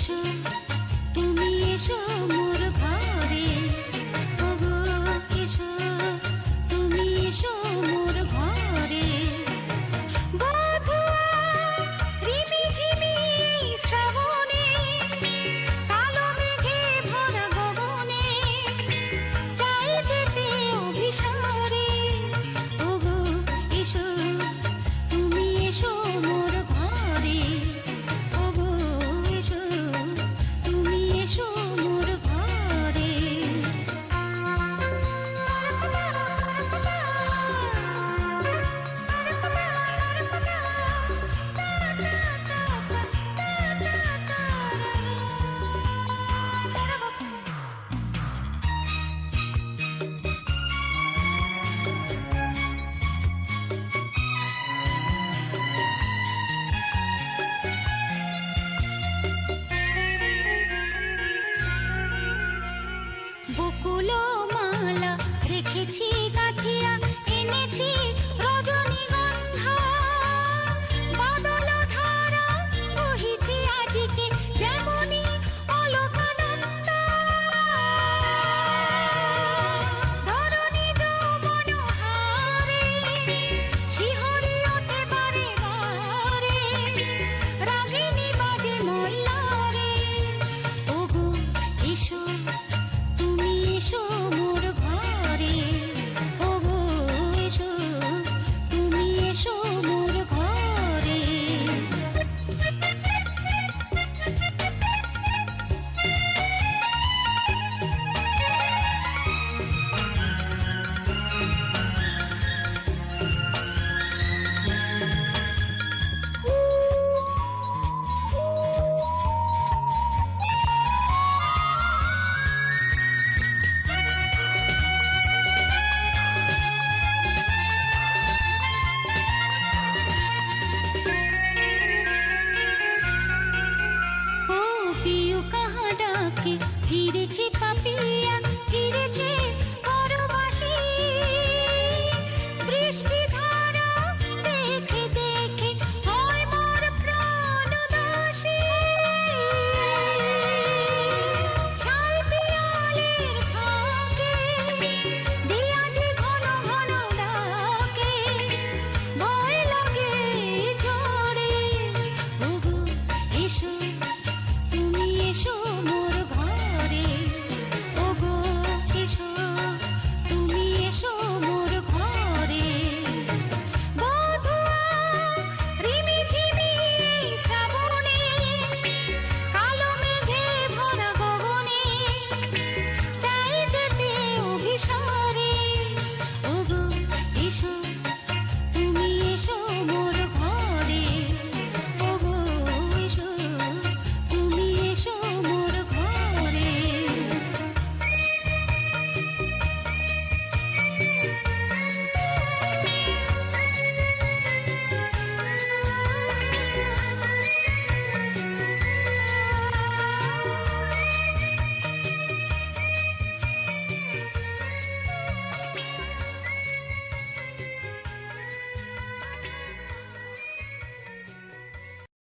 এসো তুমি এসো রেখেছি গাঠিয়া এনেছি রজনী ফিরেছে পাপিয়া ফিরেছে বৃষ্টি